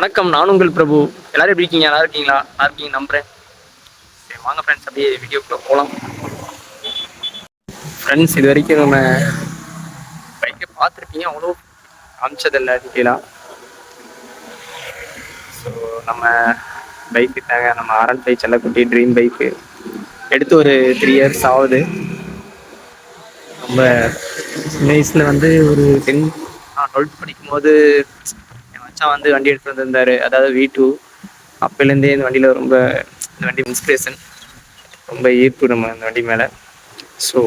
வணக்கம் நான் உங்கள் பிரபு. எல்லாரும் எப்படி இருக்கீங்க? நல்லா இருக்கீங்களா? நல்லா இருக்கீங்க நம்புறேன். சரி வாங்க ஃப்ரெண்ட்ஸ் அப்படியே வீடியோக்குள்ள போகலாம் ஃப்ரெண்ட்ஸ் இது வரைக்கும் நம்ம பைக்கை பார்த்துருப்பீங்க. அவ்வளோ காமிச்சதில்லை டீட்டெயிலாக ஸோ நம்ம பைக்கு தாங்க நம்ம ஆர்என் ஃபைவ் செல்லக்குட்டி ட்ரீம் பைக்கு எடுத்து ஒரு த்ரீ இயர்ஸ் ஆகுது. ரொம்ப சின்ன வயசில் வந்து ஒரு டென் நான் டுவெல்த் படிக்கும்போது தான் வந்து வண்டி எடுத்துகிட்டு வந்திருந்தாரு. அதாவது வி டூ அப்போலேருந்தே இந்த வண்டியில் ரொம்ப இந்த வண்டி இன்ஸ்பிரேஷன் ரொம்ப ஈர்ப்பு நம்ம இந்த வண்டி மேலே. ஸோ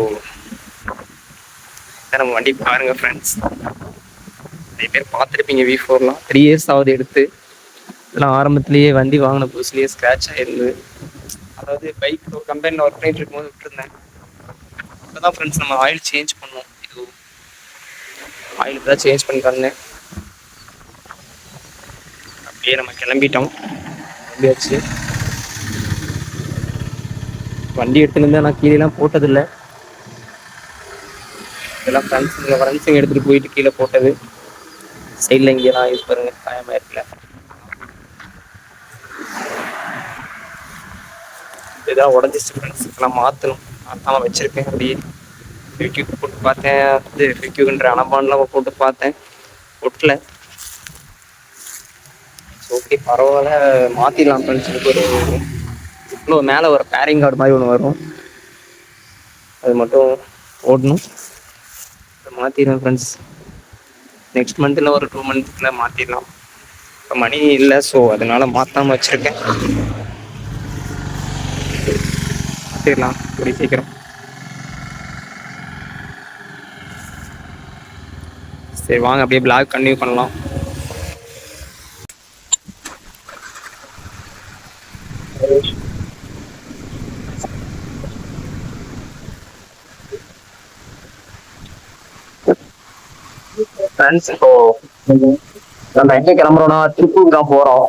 நம்ம வண்டி பாருங்கள் ஃப்ரெண்ட்ஸ் நிறைய பேர் பார்த்துருப்பீங்க வி ஃபோர்லாம் த்ரீ இயர்ஸ் ஆகுது எடுத்து. இதெல்லாம் ஆரம்பத்திலேயே வண்டி வாங்கின புதுசுலேயே ஸ்க்ராட்ச் ஆகிருந்து அதாவது பைக் ஒரு கம்பெனியில் ஒர்க் பண்ணிட்டு இருக்கும்போது விட்டுருந்தேன். இப்போதான் ஃப்ரெண்ட்ஸ் நம்ம ஆயில் சேஞ்ச் பண்ணோம் இது ஆயில் தான் சேஞ்ச் பண்ணி தந்தேன். அப்படியே நம்ம கிளம்பிட்டோம். கிளம்பியாச்சு. வண்டி எடுத்துன்னு நான் கீழேலாம் போட்டதில்லை. இதெல்லாம் ஃப்ரெண்ட்ஸுங்க ஃப்ரெண்ட்ஸுங்க எடுத்துகிட்டு போயிட்டு கீழே போட்டது. சைடில் இங்கேலாம் யூஸ் பாருங்க காயமாக இருக்குல்ல. இதெல்லாம் உடஞ்சிச்சு ஃப்ரெண்ட்ஸ் இதெல்லாம் மாற்றணும் மாற்றாமல் வச்சுருக்கேன். அப்படியே ஃபிக்யூக் போட்டு பார்த்தேன். இது ஃபிக்யூக்ன்ற அனபான்லாம் போட்டு பார்த்தேன். ஒட்டல. ஓகே பரவாயில்ல. மாற்றிடலாம் ஃப்ரெண்ட்ஸ் எனக்கு ஒரு இவ்வளோ மேலே ஒரு பேரிங் கார்டு மாதிரி ஒன்று வரும். அது மட்டும் ஓடணும். மாற்றிடுவேன் ஃப்ரெண்ட்ஸ் நெக்ஸ்ட் மந்த்தில் ஒரு டூ மந்த்துக்குள்ளே மாற்றிடலாம் இப்போ மணி இல்லை ஸோ அதனால மாற்றாமல் வச்சுருக்கேன். மாற்றிடலாம் கூடிய சீக்கிரம். சரி வாங்க அப்படியே பிளாக் கண்டினியூ பண்ணலாம். ஃப்ரெண்ட்ஸ் இப்போ நம்ம எங்க கிளம்புறோம்னா திருப்பூர் தான் போறோம்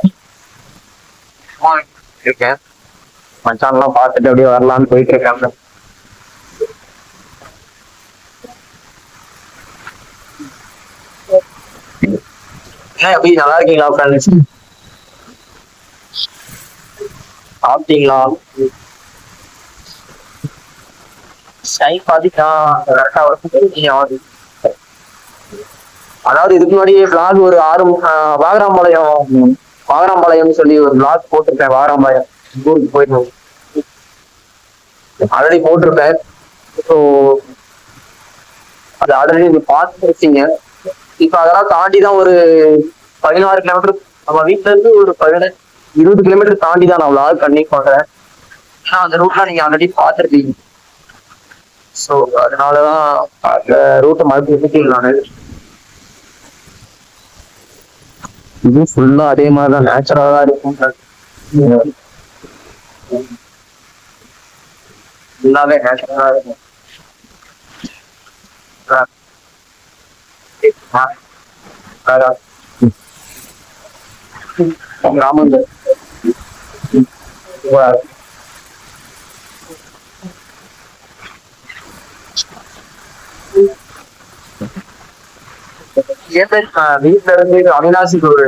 இருக்கேன் மச்சான்லாம் பார்த்துட்டு அப்படியே வரலான்னு போயிட்டு இருக்கேன் என்ன எப்படி நல்லா இருக்கீங்களா ஃப்ரெண்ட்ஸ் சாப்பிட்டீங்களா? சை பாத்தீங்கன்னா கரெக்டா ஒரு அதாவது இதுக்கு முன்னாடி vlog ஒரு ஆறு வாகராம்பாளையம் வாகராம்பாளையம்னு சொல்லி ஒரு பிளாக் போட்டிருப்பேன் வாகராம்பாளையம் ஊருக்கு போயிருந்தோம் ஆல்ரெடி போட்டிருப்பேன். ஸோ அது ஆல்ரெடி நீங்க பார்த்துருக்கீங்க இப்போ அதெல்லாம் தாண்டி தான் ஒரு பதினாறு கிலோமீட்டர் நம்ம வீட்டுல இருந்து ஒரு பதினெட்டு இருபது கிலோமீட்டர் தாண்டி தான் நான் vlog பண்ணி பண்றேன் ஏன்னா அந்த ரூட்லாம் நீங்க ஆல்ரெடி பார்த்துருக்கீங்க ஸோ அதனாலதான் அந்த ரூட்டை மறுபடியும் நான் இது ஃபுல்லா அதே மாதிரி தான் நேச்சுரலாக தான் இருக்கும் ஃபுல்லாகவே நேச்சுரலாக இருக்கும் கிராமம் வீட்டுல இருந்து அவினாசிக்கு ஒரு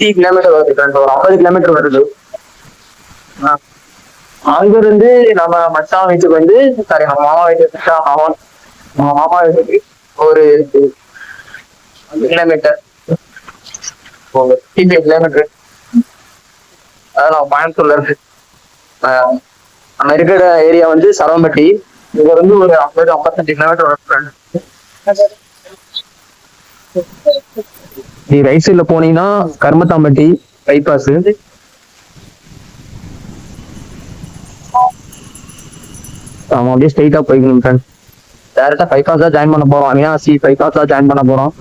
த்ரீ கிலோமீட்டர் வருது ஒரு ஐம்பது கிலோமீட்டர் வருது. ஆஹ் அங்க இருந்து நம்ம மச்சான் வீட்டுக்கு வந்து சாரி நம்ம மாமா வீட்டுக்கு மாமா நம்ம மாமா வீட்டுக்கு ஒரு கிலோமீட்டர் ஒரு ஃபிஃப்டி கிலோமீட்டர் அதான் கோயம்புத்தூர்ல இருக்கு நம்ம இருக்கிற ஏரியா வந்து சரவம்பட்டி. இங்க இருந்து ஒரு ஐம்பது ஐம்பத்தஞ்சு கிலோமீட்டர் ரைட் சைட்ல போனீங்கன்னா கருமத்தாம்பட்டி பைபாஸ் ஆமா அப்படியே ஸ்ட்ரைட்டா போய்க்கணும் ஃப்ரெண்ட் டேரக்டா பைபாஸ் தான் ஜாயின் பண்ண போறோம். அவினாசி பைபாஸ் தான் ஜாயின் பண்ண போறோம்.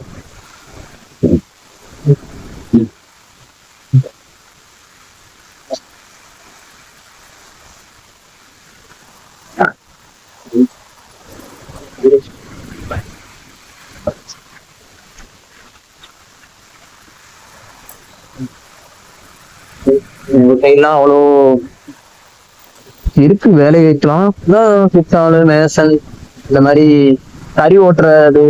எங்க கையெல்லாம் அவ்வளோ இருக்கு வேலை வைக்கலாம். சித்தாளு மேசன் இந்த மாதிரி தறி ஓட்டுறது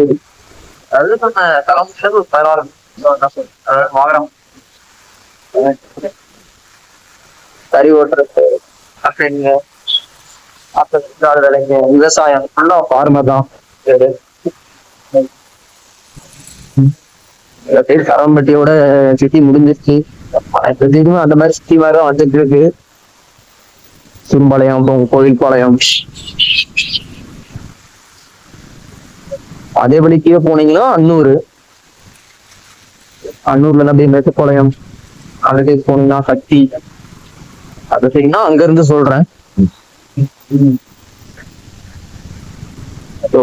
அது நம்ம தலைமுறை பரவாயில்ல. வாங்குறோம் கறி ஓட்டுறது அப்புறம் அப்புறம் வேலைங்க விவசாயம் ஃபுல்லா ஃபார்மர் தான் சைடு சரவம்பட்டியோட சிட்டி முடிஞ்சிருச்சு. இப்போதைக்கும் அந்த மாதிரி சிட்டி மாதிரி தான் வந்துட்டு இருக்கு. சிறும்பாளையம் அப்புறம் கோவில்பாளையம். அதேபடி கீழே போனீங்கன்னா அன்னூர். அன்னூர்ல அப்படியே மேட்டுப்பாளையம். அந்த போனீங்கன்னா சக்தி. அது சரிங்கன்னா அங்க இருந்து சொல்றேன். ஸோ